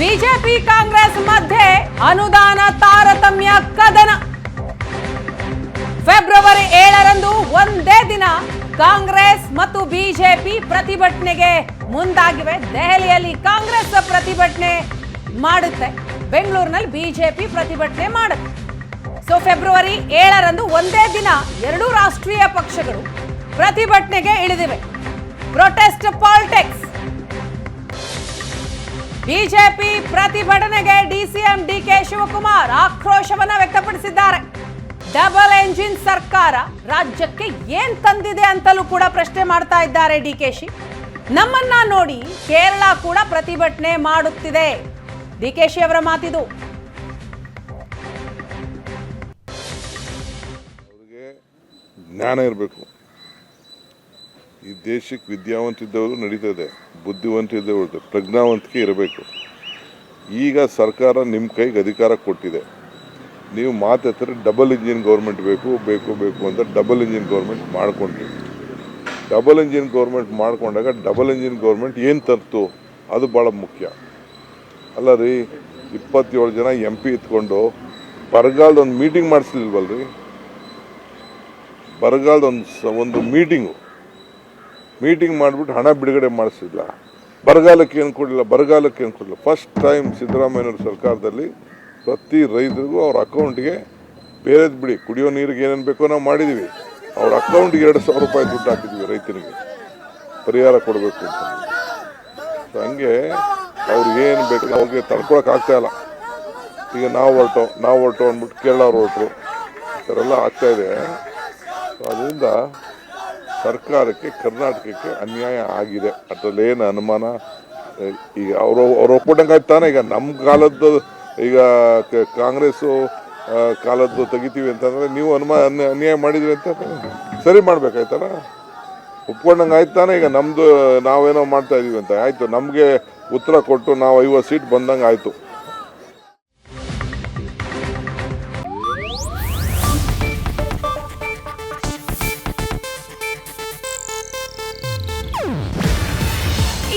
BJP Congress ಮಧ್ಯೆ ಅನುದಾನ ತಾರತಮ್ಯ ಕದನ. ಫೆಬ್ರವರಿ ಏಳರಂದು ಒಂದೇ ದಿನ ಕಾಂಗ್ರೆಸ್ ಮತ್ತು ಬಿಜೆಪಿ ಪ್ರತಿಭಟನೆಗೆ ಮುಂದಾಗಿವೆ. ದೆಹಲಿಯಲ್ಲಿ ಕಾಂಗ್ರೆಸ್ ಪ್ರತಿಭಟನೆ ಮಾಡುತ್ತೆ. ಬೆಂಗಳೂರಿನಲ್ಲಿ ಬಿಜೆಪಿ ಪ್ರತಿಭಟನೆ ಮಾಡುತ್ತೆ. ಸೊ ಫೆಬ್ರವರಿ ಏಳರಂದು ಒಂದೇ ದಿನ ಎರಡೂ ರಾಷ್ಟ್ರೀಯ ಪಕ್ಷಗಳು ಪ್ರತಿಭಟನೆಗೆ ಇಳಿದಿವೆ. ಪ್ರೊಟೆಸ್ಟ್ ಪಾಲಿಟಿಕ್ಸ್ ಬಿಜೆಪಿ ಪ್ರತಿಭಟನೆಗೆ ಡಿಸಿಎಂ ಡಿಕೆ ಶಿವಕುಮಾರ್ ಆಕ್ರೋಶವನ್ನ ವ್ಯಕ್ತಪಡಿಸಿದ್ದಾರೆ. ಡಬಲ್ ಎಂಜಿನ್ ಸರ್ಕಾರ ರಾಜ್ಯಕ್ಕೆ ಏನ್ ತಂದಿದೆ ಅಂತಲೂ ಕೂಡ ಪ್ರಶ್ನೆ ಮಾಡ್ತಾ ಇದ್ದಾರೆ ಡಿಕೆಶಿ ನಮ್ಮನ್ನ ನೋಡಿ ಕೇರಳ ಕೂಡ ಪ್ರತಿಭಟನೆ ಮಾಡುತ್ತಿದೆ. ಡಿಕೆಶಿ ಅವರ ಮಾತಿದು. ಜ್ಞಾನ ಇರಬೇಕು. ಈ ದೇಶಕ್ಕೆ ವಿದ್ಯಾವಂತಿದ್ದವರು ನಡೀತದೆ ಬುದ್ಧಿವಂತಿದ್ದವರು ಪ್ರಜ್ಞಾವಂತಿಕೆ ಇರಬೇಕು. ಈಗ ಸರ್ಕಾರ ನಿಮ್ಮ ಕೈಗೆ ಅಧಿಕಾರ ಕೊಟ್ಟಿದೆ. ನೀವು ಮಾತಾಡ್ತಾರೆ ಡಬಲ್ ಇಂಜಿನ್ ಗೌರ್ಮೆಂಟ್ ಬೇಕು ಬೇಕು ಬೇಕು ಅಂತ ಡಬಲ್ ಇಂಜಿನ್ ಗೌರ್ಮೆಂಟ್ ಮಾಡ್ಕೊಂಡ್ರಿ. ಡಬಲ್ ಇಂಜಿನ್ ಗೌರ್ಮೆಂಟ್ ಮಾಡಿಕೊಂಡಾಗ ಡಬಲ್ ಇಂಜಿನ್ ಗೌರ್ಮೆಂಟ್ ಏನು ತರ್ತು? ಅದು ಭಾಳ ಮುಖ್ಯ. ಅಲ್ಲ ರೀ ಇಪ್ಪತ್ತೇಳು ಜನ ಎಂ ಪಿ ಇತ್ಕೊಂಡು ಬರಗಾಲದ ಒಂದು ಮೀಟಿಂಗ್ ಮಾಡಿಸ್ಲಿಲ್ವಲ್ರಿ ಬರಗಾಲದ ಒಂದು ಒಂದು ಮೀಟಿಂಗು ಮೀಟಿಂಗ್ ಮಾಡಿಬಿಟ್ಟು ಹಣ ಬಿಡುಗಡೆ ಮಾಡಿಸಿಲ್ಲ. ಬರಗಾಲಕ್ಕೆ ಏನು ಕೊಡಲಿಲ್ಲ, ಬರಗಾಲಕ್ಕೆ ಏನು ಕೊಡಲಿಲ್ಲ. ಫಸ್ಟ್ ಟೈಮ್ ಸಿದ್ದರಾಮಯ್ಯವ್ರ ಸರ್ಕಾರದಲ್ಲಿ ಪ್ರತಿ ರೈತರಿಗೂ ಅವ್ರ ಅಕೌಂಟ್ಗೆ ಬೇರೆದು ಬಿಡಿ, ಕುಡಿಯೋ ನೀರಿಗೆ ಏನೇನು ಬೇಕೋ ನಾವು ಮಾಡಿದ್ದೀವಿ ಅವ್ರ ಅಕೌಂಟ್ಗೆ ಎರಡು ಸಾವಿರ ರೂಪಾಯಿ ದುಡ್ಡು ಹಾಕಿದ್ವಿ ರೈತನಿಗೆ. ಪರಿಹಾರ ಕೊಡಬೇಕು ಅಂತ. ಹಂಗೆ ಅವ್ರಿಗೆ ಏನು ಬೇಕು, ಅವ್ರಿಗೆ ತಡ್ಕೊಳಕ್ ಆಗ್ತಾ ಇಲ್ಲ. ಈಗ ನಾವು ಹೊರಟೋ ನಾವು ಹೊರಟೋ ಅಂದ್ಬಿಟ್ಟು ಕೇರಳ ಅವ್ರು ಹೊರಟರು. ಈ ಥರ ಎಲ್ಲ ಆಗ್ತಾ ಇದೆ. ಸೊ ಅದರಿಂದ ಸರ್ಕಾರಕ್ಕೆ, ಕರ್ನಾಟಕಕ್ಕೆ ಅನ್ಯಾಯ ಆಗಿದೆ. ಅದರಲ್ಲಿ ಏನು ಅನುಮಾನ? ಈಗ ಅವರು, ಅವ್ರು ಆಯ್ತು ತಾನೇ? ಈಗ ನಮ್ಮ ಕಾಲದ್ದು, ಈಗ ಕಾಂಗ್ರೆಸ್ಸು ಕಾಲದ್ದು ತೆಗಿತೀವಿ ಅಂತಂದ್ರೆ ನೀವು ಅನುಮಾನ ಅನ್ಯ- ಅನ್ಯಾಯ ಮಾಡಿದ್ರಿ ಅಂತ ಸರಿ ಮಾಡ್ಬೇಕಾಯ್ತಾನ ಒಪ್ಕೊಂಡಂಗೆ ಆಯ್ತು ತಾನೇ? ಈಗ ನಮ್ಮದು ನಾವೇನೋ ಮಾಡ್ತಾ ಇದೀವಿ ಅಂತ. ಆಯಿತು, ನಮಗೆ ಉತ್ತರ ಕೊಟ್ಟು ನಾವು ಐವತ್ತು ಸೀಟ್ ಬಂದಂಗೆ ಆಯಿತು.